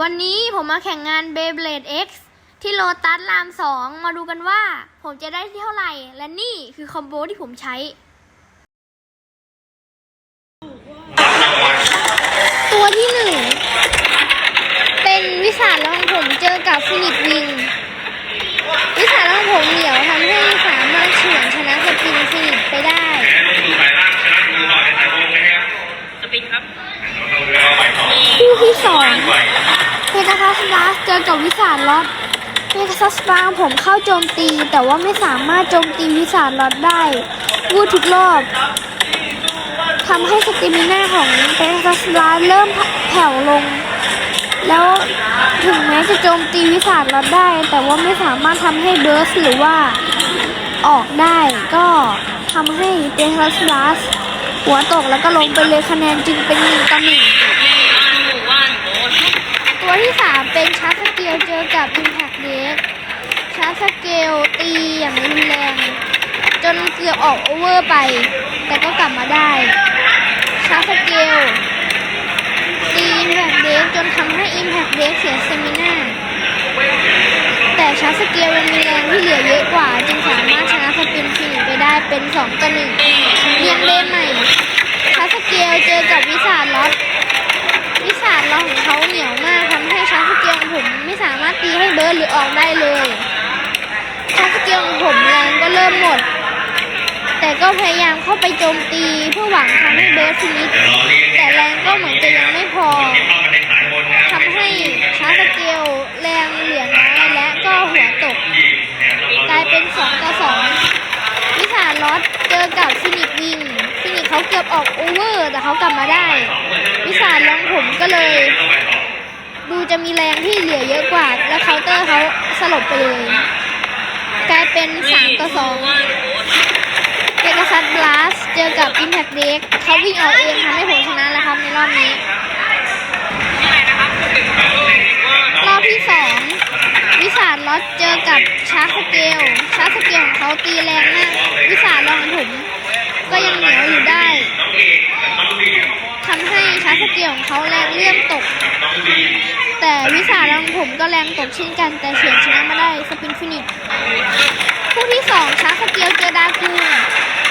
วันนี้ผมมาแข่งงาน Beyblade X ที่โลตัสรามสองมาดูกันว่า ผมจะได้ที่เท่าไหร่ และนี่คือคอมโบที่ผมใช้ ตัวที่หนึ่ง เป็นวิสาลของผมเจอกับฟินิกวิง วิสาลของผมเหนียวทำให้สามารถเฉือนชนะสปริงฟินิกไปได้สปินครับคู่ที่สอง เพกาซัสบาสเจอกับวิสาลอดเพกาซัสบาสผมเข้าโจมตี แต่ว่าไม่สามารถโจมตีวิสาลอดได้วูดทุกรอบทำให้สติมิน่าของเพกาซัสบาสเริ่มแผ่วลง แล้วถึงแม้จะโจมตีวิสาลอดได้ แต่ว่าไม่สามารถทำให้เบิร์สหรือว่าออกได้ก็ทำให้เพกาซัสบาสหัวตกแล้วก็ลงไปเลยคะแนนจึงเป็นหนึ่งต่อหนึ่ง ตัวที่สามเป็นชาร์สเกลเจอกับ Impact d e c ชาร์สเกลตีอย่างรุนแรง จนเกือบออกโอเวอร์ไป แต่ก็กลับมาได้ชาร์สเกลตี Impact d e c จนทำให้ Impact d e c เสียเซมิน่าแต่ชาร์สเกลยังมีแรงที่เหลือเยอะกว่า จึงสามารถชนะสปินฟินไปได้เป็น2ต่อ1เรียงเล่ใหม่ชาร์สเกลเจอกับวิสาลล็อสานเราของเขาเหนียวมากทำให้ชาร์จสเกลของผมไม่สามารถตีให้เบิร์ดหรือออกได้เลยชาร์จสเกลของผมแรงก็เริ่มหมด แต่ก็พยายามเข้าไปโจมตีเพื่อหวังทำให้เบิร์ดฟินิชแต่แรงก็เหมือนจะยังไม่พอทำให้ชาร์จสเกลแรงเหลือน้อยและก็หัวตก กลายเป็น2ต่อ2วิสาลอสเจอกับฟินิกวิงฟินิกเขาเกือบออกโอเวอร์แต่เขากลับมาได้ วิสาลลองผมก็เลย ดูจะมีแรงที่เหลือเยอะกว่า แล้วเคาน์เตอร์เขาสลบไปเลยกลายเป็น3ต่อ2เปกาซัสบลัสเจอกับ Impact d e c เขาวิ่งเอาเองทำให้ผมชนะแล้วครับในรอบนี้ รอบที่2วิสาลลอสเจอกับชาร์จสเกล ชาร์จสเกลของเขาตีแรงมาก วิสาลลองผมก็ยังเหนียวอยู่ได้ ทำให้ชาสเกลของเขาแรงเลื่อนตก แต่วิสาลองผมก็แรงตกเช่นกัน แต่เฉือนชนะมาได้สปินฟินิชคู่ที่2ชาสเกลเจอดากูน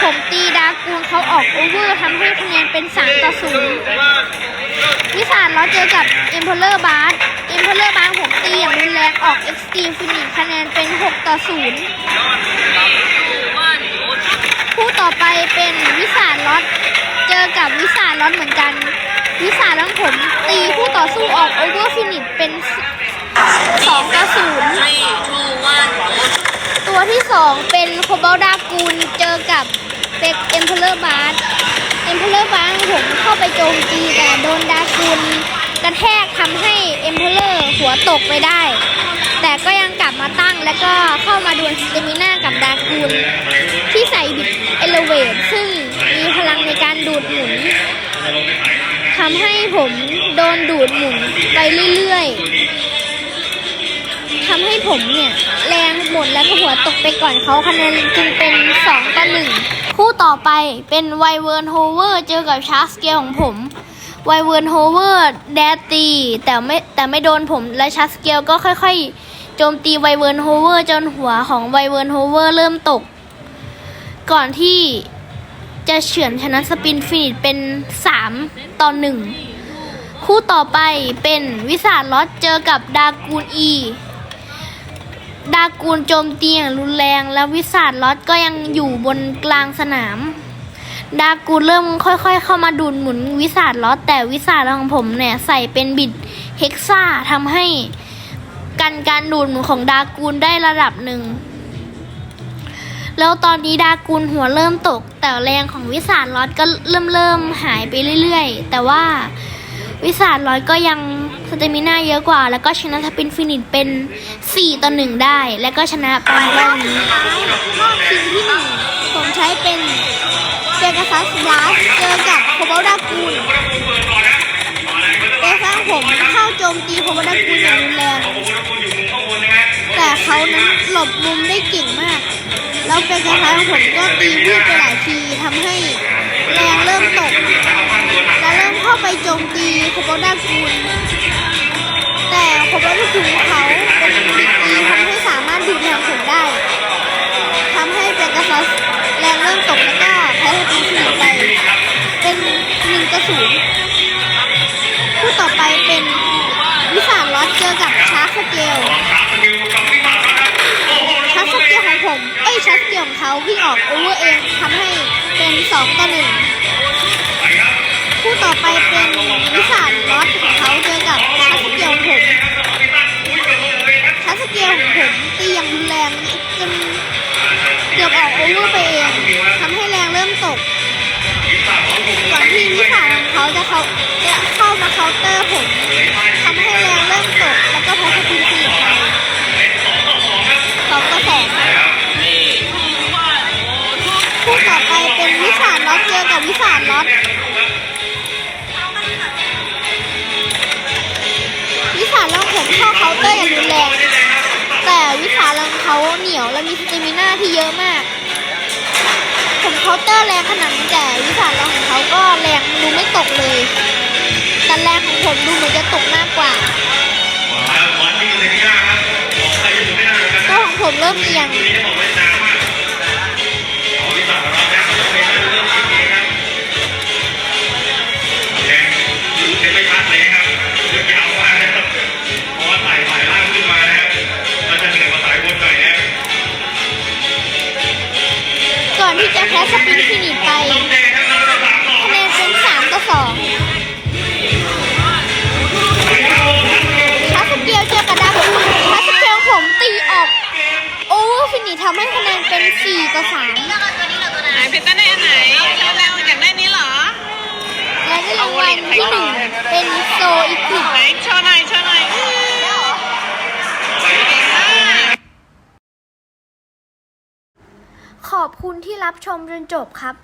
ผมตีดากูนเขาออกโอเวอร์ทำให้คะแนนเป็น3ต่อ0วิสาลล้อเจอกับ e m p e r o r b a r เอ็มเพลเลอร์บาร์ผมตีอย่างรุนแรงออก Extreme Finish คะแนนเป็น6ต่อ0คู่ต่อไปเป็นวิสาลล็อตเจอ กับวิสาลล็อตเหมือนกัน วิสาลล็อตผมตีคู่ต่อสู้ออก Over Finish เป็น2ต่อ0ตัวที่2เป็นโคบอลดากูนเจอกับเป็กเอ็มเพลเลอร์บาร์เอ็มเพลเลอร์บาร์ผมเข้าไปโจมตีแต่โดนดากูนกระแทกทำให้เอ็มเพลเลอร์หัวตกไปได้ แต่ก็ยังกลับมาตั้งแล้วก็เข้ามาดวลสเตมิน่ากับดากูนที่ใส่บิดเอลเวทซึ่ง มีพลังในการดูดหมุนทำให้ผมโดนดูดหมุนไปเรื่อยๆทำให้ผมเนี่ยแรงหมดแล้วก็หัวตกไปก่อนเขาคะแนนจึงเป็น2ต่อ1คู่ต่อไปเป็นไวเวิร์นโฮเวอร์เจอกับชาร์สเกลของผมไวเวิร์นโฮเวอร์แดดตีแต่ไม่แต่ไม่โดนผมและชาร์สเกลก็ค่อย ๆ โจมตีไวเวิร์นโฮเวอร์จนหัวของไวเวิร์นโฮเวอร์เริ่มตก ก่อนที่ จะเฉือนชนะสปินฟินิชเป็น 3 ต่อ 1 คู่ต่อไปเป็นวิสาลอสเจอกับดากูนอีดากูนโจมตีอย่างรุนแรง แล้ววิสาดล็อตก็ยังอยู่บนกลางสนาม ดากูนเริ่มค่อยๆ เข้ามาดูดหมุนวิสาดล็อตแต่วิสาดของผมเนี่ยใส่เป็นบิดเฮกซ่าทำให้กันการดูดหมุนของดากูนได้ระดับหนึ่ง แล้วตอนนี้ดากูนหัวเริ่มตก แต่แรงของวิสาดล็อตก็เริ่มเริ่มหายไปเรื่อยๆ แต่ว่าวิสาดล็อตก็ยังสเตมิน่าเยอะกว่า แล้วก็ชนะสปินฟินิชเป็น 4 ต่อ 1 ได้ แล้วก็ชนะไปรอบนี้รอบชิงที่1ผมใช้เป็นเปกาซัสบลัสเจอกับโคบอลดากูนเปกาซัสผมเข้าโจมตีโคบอลดากูนอย่างรุนแรง แต่เขานั้นหลบมุมได้เก่งมาก แล้วเป็นกระทะของผมก็ตีลูกไปหลายทีทำให้แรงเริ่มตก และเริ่มเข้าไปโจมตีโคโบด้าคูนแต่โคโบด้าคูนเขา วิ่งออกโอเวอร์เองทำให้เป็นสองต่อหนึ่งคู่ต่อไปเป็นวิสานลอสของเขาเจอกับชาสเกียวผมชาสเกียวของผมตีอย่างรุนแรงจนเกือบออกโอเวอร์ไปเองทำให้แรงเริ่มตกก่อนที่วิสานของเขาจะเขาจะเข้ามาเคาน์เตอร์ผม กับ วิสานล็อตวิสานล็อตผมเข้าเคาน์เตอร์อย่างรุนแรงแต่วิสานล็อตเขาเหนียวและมีสเตมิน่าที่เยอะมาก ผมเคาน์เตอร์แรงขนาดนี้แต่วิสานล็อตของเขาก็แรงดูไม่ตกเลย แต่แรงของผมดูเหมือนจะตกมากกว่าก็ของผมเริ่มเอียง อนที่จะแพ้สปินฟินิชไปคะแนนเป็นสามต่อสองชาสเกียวเจอกับดาบูชาสเกียวผมตีออก โอเวอร์ฟินิชทำให้คะแนนเป็นสี่ต่อสามไหนเพชรได้อันไหนเร็วๆอยากได้นี้เหรอและได้รางวัลที่หนึ่งเป็นโซอีพิกไหนโชว์หน่อยโชว์หน่อย ขอบคุณที่รับชมจนจบครับ